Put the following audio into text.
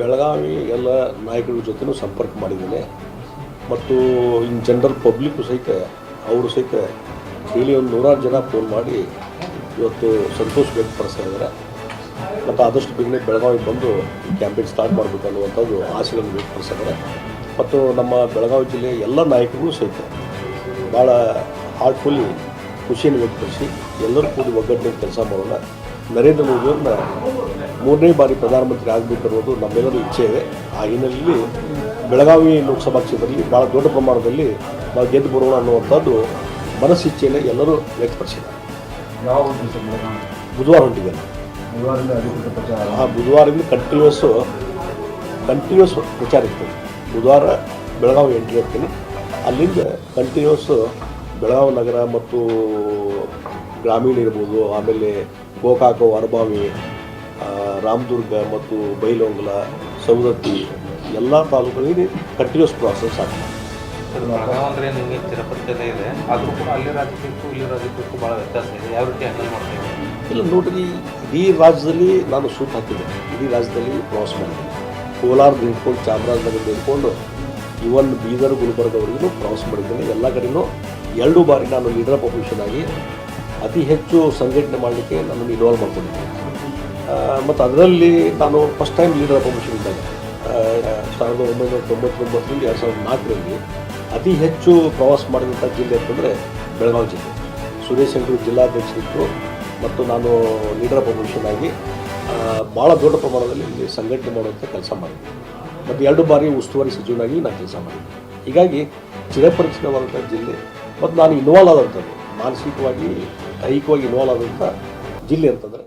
ಬೆಳಗಾವಿ ಎಲ್ಲ ನಾಯಕರ ಜೊತೆನೂ ಸಂಪರ್ಕ ಮಾಡಿದ್ದೇನೆ. ಮತ್ತು ಇನ್ ಜನರಲ್ ಪಬ್ಲಿಕ್ಕು ಸಹಿತ, ಅವರು ಸಹಿತ ಡೈಲಿ ಒಂದು ನೂರಾರು ಜನ ಫೋನ್ ಮಾಡಿ ಇವತ್ತು ಸಂತೋಷ ವ್ಯಕ್ತಪಡಿಸ್ತಾ ಇದ್ದಾರೆ. ಮತ್ತು ಆದಷ್ಟು ಬೇಗನೆ ಬೆಳಗಾವಿಗೆ ಬಂದು ಈ ಕ್ಯಾಂಪೇನ್ ಸ್ಟಾರ್ಟ್ ಮಾಡಬೇಕು ಅನ್ನುವಂಥದ್ದು ಆಸೆಗಳನ್ನು ವ್ಯಕ್ತಪಡಿಸಿದ್ದಾರೆ ಮತ್ತು ನಮ್ಮ ಬೆಳಗಾವಿ ಜಿಲ್ಲೆಯ ಎಲ್ಲ ನಾಯಕರಿಗೂ ಸಹಿತ ಭಾಳ ಹಾರ್ಟ್ಫುಲ್ಲಿ ಖುಷಿಯನ್ನು ವ್ಯಕ್ತಪಡಿಸಿ ಎಲ್ಲರೂ ಕೂಡಿ ಒಗ್ಗಟ್ಟಿನ ಕೆಲಸ ಮಾಡೋಣ. ನರೇಂದ್ರ ಮೋದಿಯವ್ರನ್ನ ಮೂರನೇ ಬಾರಿ ಪ್ರಧಾನಮಂತ್ರಿ ಆಗಬೇಕು ಅನ್ನೋದು ನಮ್ಮೆಲ್ಲರೂ ಇಚ್ಛೆ ಇದೆ. ಆ ಹಿನ್ನೆಲೆಯಲ್ಲಿ ಬೆಳಗಾವಿ ಲೋಕಸಭಾ ಕ್ಷೇತ್ರದಲ್ಲಿ ಭಾಳ ದೊಡ್ಡ ಪ್ರಮಾಣದಲ್ಲಿ ನಾವು ಗೆದ್ದು ಬರೋಣ ಅನ್ನುವಂಥದ್ದು ಮನಸ್ಸಿಚ್ಛೆಯನ್ನು ಎಲ್ಲರೂ ವ್ಯಕ್ತಪಡಿಸಿದ್ದಾರೆ. ಬುಧವಾರ ಹೊಂಟಿದ್ದೇನೆ ಬುಧವಾರದಿಂದ ಅಧಿಕೃತ ಪ್ರಚಾರ? ಆ ಬುಧವಾರದಿಂದ ಕಂಟಿನ್ಯೂಸ್ ಕಂಟಿನ್ಯೂಸ್ ಪ್ರಚಾರ ಇರ್ತದೆ. ಬುಧವಾರ ಬೆಳಗಾವಿ ಎಂಟ್ರಿ ಆಗ್ತೀನಿ. ಅಲ್ಲಿಂದ ಕಂಟಿನ್ಯೂಸ್ ಬೆಳಗಾವಿ ನಗರ ಮತ್ತು ಗ್ರಾಮೀಣ ಇರ್ಬೋದು ಆಮೇಲೆ ಗೋಕಾಕ ವರಬಾವಿ ಆ, ರಾಮದುರ್ಗ ಮತ್ತು ಬೈಲೊಂಗ್ಲ ಸೌದತ್ತಿ ಎಲ್ಲ ತಾಲೂಕುಗಳಿಗೆ ಕಂಟಿನ್ಯೂಸ್ ಪ್ರಾಸೆಸ್ ಆಗ್ತದೆ ಅಂದ್ರೆ ನಿಮಗೆ ಇದೆ. ಆದರೂ ಕೂಡ ಅಲ್ಲಿ ಇಲ್ಲಿ ಭಾಳ ವ್ಯತ್ಯಾಸ ಇದೆ. ಯಾವ ರೀತಿ ಹ್ಯಾಂಡಲ್ ಮಾಡ್ತೀವಿ ಇಲ್ಲ ನೋಡ್ರಿ ಇಡೀ ರಾಜ್ಯದಲ್ಲಿ ನಾನು ಸೂಟ್ ಹಾಕಿದ್ದೆ ಇಡೀ ರಾಜ್ಯದಲ್ಲಿ ಪ್ರವಾಸ ಮಾಡಿದೆ. ಕೋಲಾರದ ಹಿಡ್ಕೊಂಡು ಚಾಮರಾಜನಗರದ ಹಿಡ್ಕೊಂಡು ಇವನ್ ಬೀದರ್ ಗುಲ್ಬರ್ಗವರೆಗೂ ಪ್ರವಾಸ ಮಾಡಿದ್ದೇನೆ. ಎಲ್ಲ ಕಡೆಯೂ ಎರಡು ಬಾರಿ ನಾನು ಲೀಡರ್ ಆಫ್ ಆಗಿ ಅತಿ ಹೆಚ್ಚು ಸಂಘಟನೆ ಮಾಡಲಿಕ್ಕೆ ನನ್ನನ್ನು ಇನ್ವಾಲ್ವ್ ಮಾಡ್ಕೊಂಡಿದ್ದೀನಿ. ಮತ್ತು ಅದರಲ್ಲಿ ನಾನು ಫಸ್ಟ್ ಟೈಮ್ ಲೀಡರ್ ಅಪೋಸಿಷನ್ ಇದ್ದಾಗ ಸಾವಿರದ ಒಂಬೈನೂರ ತೊಂಬತ್ತೊಂಬತ್ತರಿಂದ ಎರಡು ಸಾವಿರದ ನಾಲ್ಕರಲ್ಲಿ ಅತಿ ಹೆಚ್ಚು ಪ್ರವಾಸ ಮಾಡಿದಂಥ ಜಿಲ್ಲೆ ಅಂತಂದರೆ ಬೆಳಗಾವಿ ಜಿಲ್ಲೆ. ಸುರೇಶ್ ಅಂಗಡಿ ಜಿಲ್ಲಾಧ್ಯಕ್ಷರಿದ್ದರು ಮತ್ತು ನಾನು ಲೀಡರ್ ಅಪೋಸಿಷನ್ ಆಗಿ ಭಾಳ ದೊಡ್ಡ ಪ್ರಮಾಣದಲ್ಲಿ ಇಲ್ಲಿ ಸಂಘಟನೆ ಮಾಡುವಂಥ ಕೆಲಸ ಮಾಡಿದ್ದೆ. ಮತ್ತು ಎರಡು ಬಾರಿ ಉಸ್ತುವಾರಿ ಸಚಿವನಾಗಿ ನಾನು ಕೆಲಸ ಮಾಡಿದ್ದೆ. ಹೀಗಾಗಿ ಚಿರಪರಿಚಿತವಾದಂಥ ಜಿಲ್ಲೆ ಮತ್ತು ನಾನು ಇನ್ವಾಲ್ವ್ ಆದಂಥದ್ದು, ಮಾನಸಿಕವಾಗಿ, ದೈಹಿಕವಾಗಿ ಇನ್ವಾಲ್ವ್ ಆದಂಥ ಜಿಲ್ಲೆ ಅಂತಂದರೆ